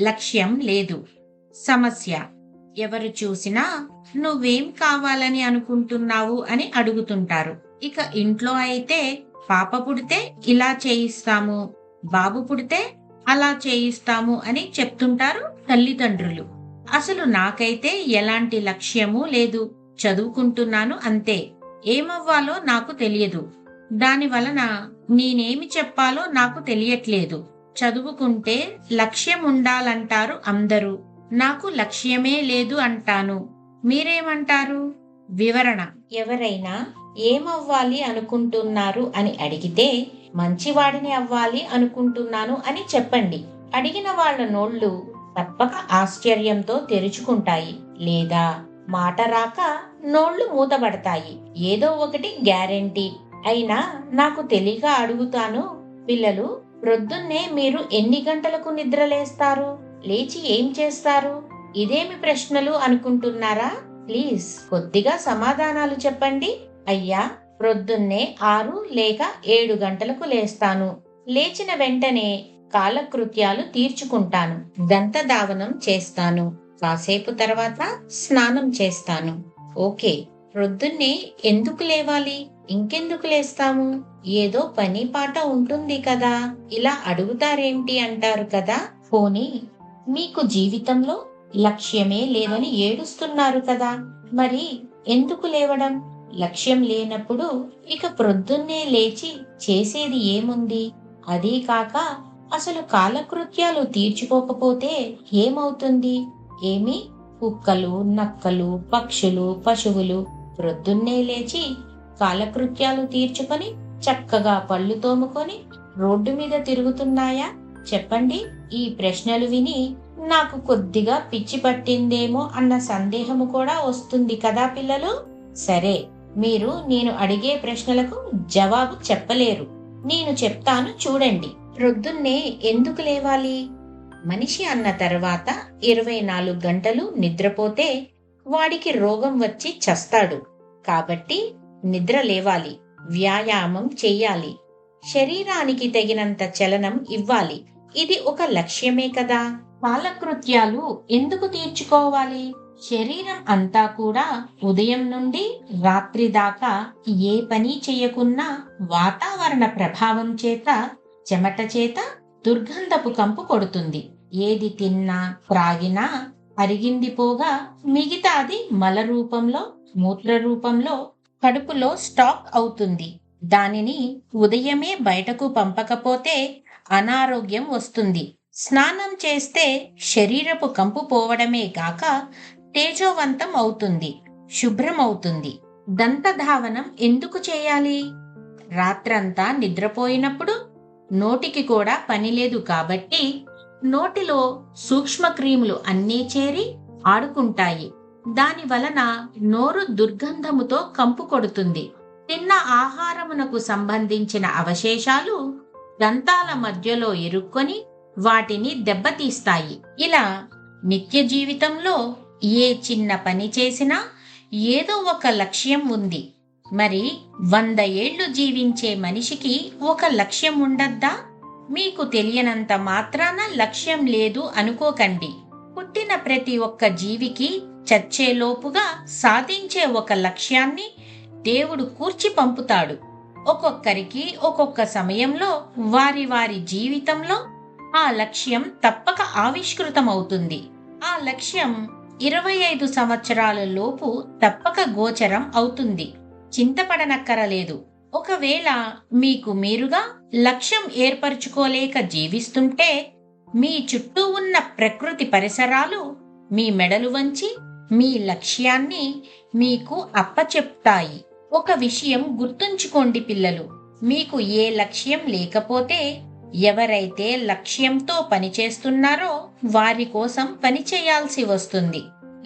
లక్ష్యం లేదు. సమస్య ఎవరు చూసినా నువ్వేం కావాలని అనుకుంటున్నావు అని అడుగుతుంటారు. ఇక ఇంట్లో అయితే పాప పుడితే ఇలా చేయిస్తాము బాబు పుడితే అలా చేయిస్తాము అని చెప్తుంటారు తల్లిదండ్రులు. అసలు నాకైతే ఎలాంటి లక్ష్యము లేదు. చదువుకుంటున్నాను అంతే. ఏమవ్వాలో నాకు తెలియదు. దాని వలన నేనేమి చెప్పాలో నాకు తెలియట్లేదు. చదువుకుంటే లక్ష్యం ఉండాలంటారు అందరూ. నాకు లక్ష్యమే లేదు అంటాను. మీరేమంటారు? వివరణ. ఎవరైనా ఏమవ్వాలి అనుకుంటున్నారు అని అడిగితే మంచివాడిని అవ్వాలి అనుకుంటున్నాను అని చెప్పండి. అడిగిన వాళ్ళ నోళ్ళు తప్పక ఆశ్చర్యంతో తెరుచుకుంటాయి. లేదా మాట రాక నోళ్ళు మూతబడతాయి. ఏదో ఒకటి గ్యారెంటీ. అయినా నాకు తెలియక అడుగుతాను పిల్లలు ప్రొద్దున్నే మీరు ఎన్ని గంటలకు నిద్రలేస్తారు? లేచి ఏం చేస్తారు? ఇదేమి ప్రశ్నలు అనుకుంటున్నారా? ప్లీజ్ కొద్దిగా సమాధానాలు చెప్పండి. అయ్యా ప్రొద్దున్నే ఆరు లేక ఏడు గంటలకు లేస్తాను. లేచిన వెంటనే కాలకృత్యాలు తీర్చుకుంటాను. దంతధావనం చేస్తాను. కాసేపు తర్వాత స్నానం చేస్తాను. ఓకే ప్రొద్దున్నే ఎందుకు లేవాలి? ఇంకెందుకు లేస్తాము? ఏదో పని పాట ఉంటుంది కదా. ఇలా అడుగుతారేంటి అంటారు కదా. పోనీ మీకు జీవితంలో లక్ష్యమే లేదని ఏడుస్తున్నారు కదా. మరి ఎందుకు లేవడం? లక్ష్యం లేనప్పుడు ఇక ప్రొద్దున్నే లేచి చేసేది ఏముంది? అదీ కాక అసలు కాలకృత్యాలు తీర్చుకోకపోతే ఏమవుతుంది? ఏమి? కుక్కలు నక్కలు పక్షులు పశువులు ప్రొద్దున్నే లేచి కాలకృత్యాలు తీర్చుకొని చక్కగా పళ్ళు తోముకొని రోడ్డు మీద తిరుగుతున్నాయా? చెప్పండి. ఈ ప్రశ్నలు విని నాకు కొద్దిగా పిచ్చి పట్టిందేమో అన్న సందేహము కూడా వస్తుంది కదా పిల్లలు? సరే మీరు నేను అడిగే ప్రశ్నలకు జవాబు చెప్పలేరు. నేను చెప్తాను చూడండి. ప్రొద్దున్నే ఎందుకు లేవాలి? మనిషి అన్న తర్వాత ఇరవై నాలుగు గంటలు నిద్రపోతే వాడికి రోగం వచ్చి చస్తాడు. కాబట్టి నిద్ర లేవాలి. వ్యాయామం చేయాలి శరీరానికి తగినంత చలనం ఇవ్వాలి. ఇది ఒక లక్ష్యమే కదా? కాలకృత్యాలు ఎందుకు తీర్చుకోవాలి? శరీరం అంతా కూడా ఉదయం నుండి రాత్రి దాకా ఏ పని చేయకున్నా వాతావరణ ప్రభావం చేత చెమట చేత దుర్గంధపు కంపు కొడుతుంది. ఏది తిన్నా త్రాగినా అరిగింది పోగా మిగతాది మల రూపంలో మూత్ర రూపంలో కడుపులో స్టాక్ అవుతుంది. దానిని ఉదయమే బయటకు పంపకపోతే అనారోగ్యం వస్తుంది. స్నానం చేస్తే శరీరపు కంపు పోవడమే గాక తేజోవంతం అవుతుంది. శుభ్రం అవుతుంది దంతధావనం ఎందుకు చేయాలి? రాత్రంతా నిద్రపోయినప్పుడు నోటికి కూడా పని లేదు కాబట్టి నోటిలో సూక్ష్మక్రిములు అన్నీ చేరి ఆడుకుంటాయి. దాని వలన నోరు దుర్గంధముతో కంపు కొడుతుంది. తిన్న ఆహారమునకు సంబంధించిన అవశేషాలు దంతాల మధ్యలో ఇరుక్కొని వాటిని దెబ్బతీస్తాయి. ఇలా నిత్య జీవితంలో ఏ చిన్న పని చేసినా ఏదో ఒక లక్ష్యం ఉంది. మరి వంద ఏళ్ళు జీవించే మనిషికి ఒక లక్ష్యం ఉండద్దా? మీకు తెలియనంత మాత్రాన లక్ష్యం లేదు అనుకోకండి. పుట్టిన ప్రతి ఒక్క జీవికి చచ్చేలోపుగా సాధించే ఒక లక్ష్యాన్ని దేవుడు కూర్చి పంపుతాడు. ఒక్కొక్కరికి ఒక్కొక్క సమయంలో వారి వారి జీవితంలో ఆ లక్ష్యం తప్పక ఆవిష్కృతమవుతుంది. ఆ లక్ష్యం ఇరవై ఐదు సంవత్సరాల లోపు తప్పక గోచరం అవుతుంది. చింతపడనక్కరలేదు. ఒకవేళ మీకు మీరుగా లక్ష్యం ఏర్పరచుకోలేక జీవిస్తుంటే మీ చుట్టూ ఉన్న ప్రకృతి పరిసరాలు మీ మెడలు వంచి మీ లక్ష్యాన్ని మీకు అప్పచెప్తాయి. ఒక విషయం గుర్తుంచుకోండి పిల్లలు. మీకు ఏ లక్ష్యం లేకపోతే ఎవరైతే లక్ష్యంతో పనిచేస్తున్నారో వారి కోసం పని చేయాల్సి వస్తుంది.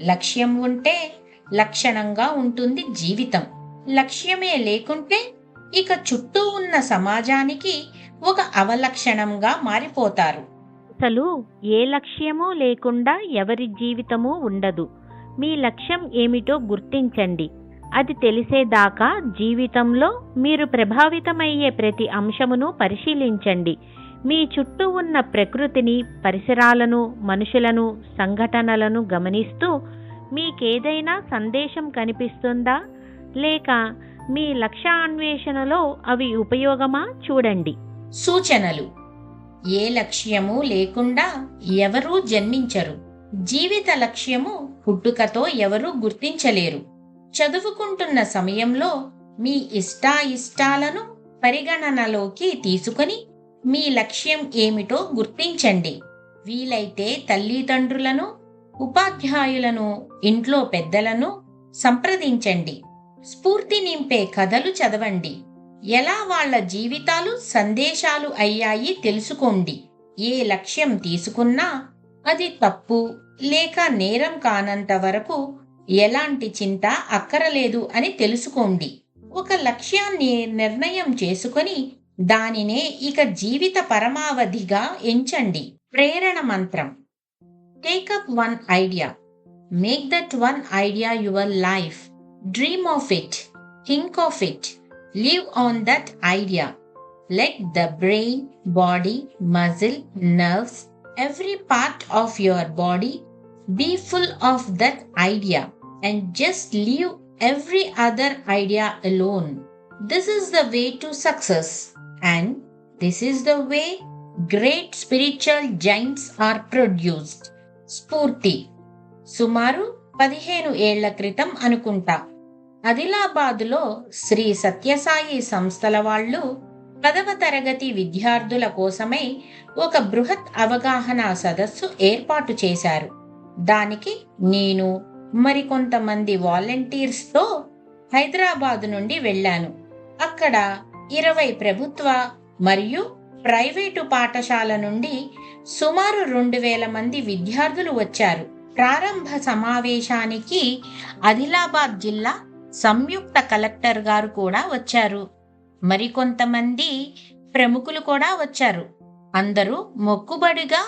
లక్ష్యం ఉంటే లక్షణంగా ఉంటుంది జీవితం. లక్ష్యమే లేకుంటే ఇక చుట్టూ ఉన్న సమాజానికి ఒక అవలక్షణంగా మారిపోతారు. అసలు ఏ లక్ష్యమూ లేకుండా ఎవరి జీవితమూ ఉండదు. మీ లక్ష్యం ఏమిటో గుర్తించండి. అది తెలిసేదాకా జీవితంలో మీరు ప్రభావితమయ్యే ప్రతి అంశమును పరిశీలించండి. మీ చుట్టూ ఉన్న ప్రకృతిని పరిసరాలను మనుషులను సంఘటనలను గమనిస్తూ మీకేదైనా సందేశం కనిపిస్తుందా? లేక మీ లక్ష్యాన్వేషణలో అవి ఉపయోగమా? చూడండి. సూచనలు. ఏ లక్ష్యము లేకుండా ఎవరూ జన్మించరు. జీవిత లక్ష్యము పుట్టుకతో ఎవరూ గుర్తించలేరు. చదువుకుంటున్న సమయంలో మీ ఇష్టాయిష్టాలను పరిగణనలోకి తీసుకొని మీ లక్ష్యం ఏమిటో గుర్తించండి. వీలైతే తల్లిదండ్రులను ఉపాధ్యాయులను ఇంట్లో పెద్దలను సంప్రదించండి. స్ఫూర్తి నింపే కథలు చదవండి. ఎలా వాళ్ళ జీవితాలు సందేశాలు అయ్యాయి తెలుసుకోండి. ఏ లక్ష్యం తీసుకున్నా అది తప్పు. లేక నేరం కానంత వరకు ఎలాంటి చింత అక్కరలేదు అని తెలుసుకోండి. ఒక లక్ష్యాన్ని నిర్ణయం చేసుకొని దానినే ఇక జీవిత పరమావధిగా ఎంచండి. ప్రేరణ మంత్రం. Take up one idea make that one idea your life dream of it think of it live on that idea let the brain body muscle nerves every part of your body be full of that idea and just leave every other idea alone. This is the way to success, and this is the way great spiritual giants are produced. స్ఫూర్తి సుమారు పదిహేను ఏళ్ల క్రితం అనుకుంటా ఆదిలాబాదులో శ్రీ సత్యసాయి సంస్థల వాళ్ళు పదవ తరగతి విద్యార్థుల కోసమై ఒక బృహత్ అవగాహన సదస్సు ఏర్పాటు చేశారు. దానికి నేను మరికొంతమంది వాలంటీర్స్తో హైదరాబాదు నుండి వెళ్ళాను. అక్కడ ఇరవై ప్రభుత్వ మరియు ప్రైవేటు పాఠశాల నుండి సుమారు రెండు వేల మంది విద్యార్థులు వచ్చారు. ప్రారంభ సమావేశానికి ఆదిలాబాద్ జిల్లా సంయుక్త కలెక్టర్ గారు కూడా వచ్చారు. మరికొంతమంది ప్రముఖులు కూడా వచ్చారు. అందరూ మొక్కుబడిగా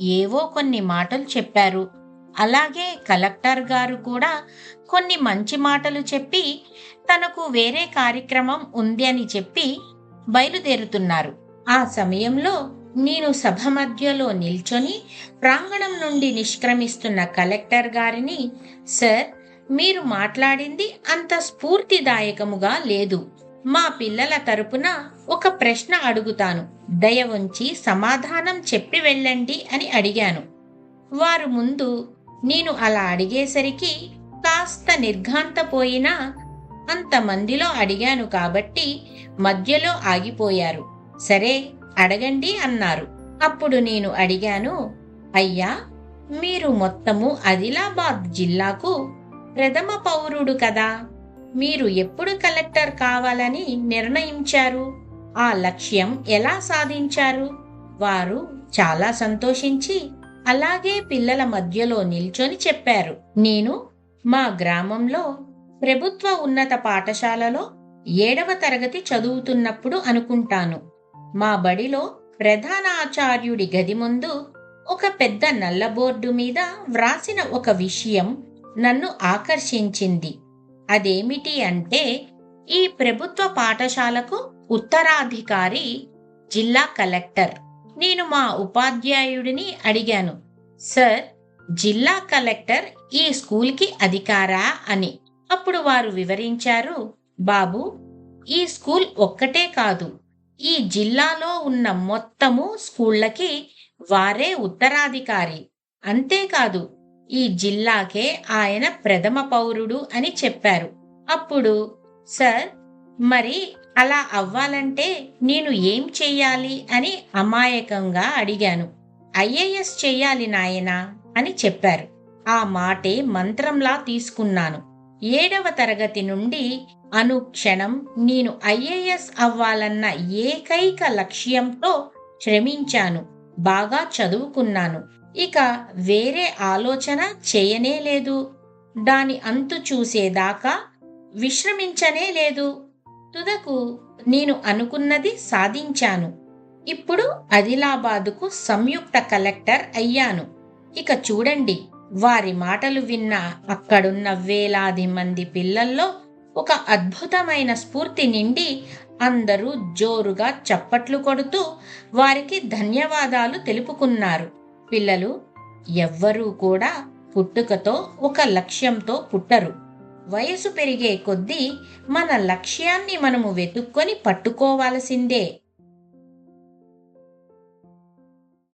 ఏవో కొన్ని మాటలు చెప్పారు. అలాగే కలెక్టర్ గారు కూడా కొన్ని మంచి మాటలు చెప్పి తనకు వేరే కార్యక్రమం ఉంది అని చెప్పి బయలుదేరుతున్నారు. ఆ సమయంలో నేను సభ మధ్యలో నిల్చొని ప్రాంగణం నుండి నిష్క్రమిస్తున్న కలెక్టర్ గారిని సార్ మీరు మాట్లాడింది అంత స్ఫూర్తిదాయకముగా లేదు. మా పిల్లల తరపున ఒక ప్రశ్న అడుగుతాను. దయ ఉంచి సమాధానం చెప్పి వెళ్ళండి అని అడిగాను. వారు ముందు నేను అలా అడిగేసరికి కాస్త నిర్ఘాంతపోయినా అంతమందిలో అడిగాను కాబట్టి మధ్యలో ఆగిపోయారు. సరే అడగండి అన్నారు. అప్పుడు నేను అడిగాను అయ్యా మీరు మొత్తము ఆదిలాబాద్ జిల్లాకు ప్రథమ పౌరుడు కదా? మీరు ఎప్పుడు కలెక్టర్ కావాలని నిర్ణయించారు? ఆ లక్ష్యం ఎలా సాధించారు? వారు చాలా సంతోషించి అలాగే పిల్లల మధ్యలో నిల్చొని చెప్పారు. నేను మా గ్రామంలో ప్రభుత్వ ఉన్నత పాఠశాలలో ఏడవ తరగతి చదువుతున్నప్పుడు అనుకుంటాను. మా బడిలో ప్రధాన ఆచార్యుడి గది ముందు ఒక పెద్ద నల్ల బోర్డు మీద వ్రాసిన ఒక విషయం నన్ను ఆకర్షించింది. అదేమిటి అంటే ఈ ప్రభుత్వ పాఠశాలకు ఉత్తరాధికారి జిల్లా కలెక్టర్. నేను మా ఉపాధ్యాయుడిని అడిగాను. సార్ జిల్లా కలెక్టర్ ఈ స్కూల్కి అధికారా? అని. అప్పుడు వారు వివరించారు. బాబు ఈ స్కూల్ ఒక్కటే కాదు. ఈ జిల్లాలో ఉన్న మొత్తము స్కూళ్ళకి వారే ఉత్తరాధికారి. అంతేకాదు ఈ జిల్లాకే ఆయన ప్రథమ పౌరుడు అని చెప్పారు. అప్పుడు సార్ మరి అలా అవ్వాలంటే నేను ఏం చెయ్యాలి? అని అమాయకంగా అడిగాను. ఐఏఎస్ చెయ్యాలి నాయనా? అని చెప్పారు. ఆ మాటే మంత్రంలా తీసుకున్నాను. ఏడవ తరగతి నుండి అనుక్షణం నేను ఐఏఎస్ అవ్వాలన్న ఏకైక లక్ష్యంతో శ్రమించాను. బాగా చదువుకున్నాను. ఇక వేరే ఆలోచన చేయనే లేదు. దాని అంతు చూసేదాకా విశ్రమించనే లేదు. తుదకు నేను అనుకున్నది సాధించాను. ఇప్పుడు ఆదిలాబాదుకు సంయుక్త కలెక్టర్ అయ్యాను. ఇక చూడండి వారి మాటలు విన్న అక్కడున్న వేలాది మంది పిల్లల్లో ఒక అద్భుతమైన స్ఫూర్తి నిండి అందరూ జోరుగా చప్పట్లు కొడుతూ వారికి ధన్యవాదాలు తెలుపుకున్నారు. పిల్లలు ఎవ్వరూ కూడా పుట్టుకతో ఒక లక్ష్యంతో పుట్టరు. వయసు పెరిగే కొద్దీ మన లక్ష్యాన్ని మనము వెతుక్కొని పట్టుకోవాల్సిందే.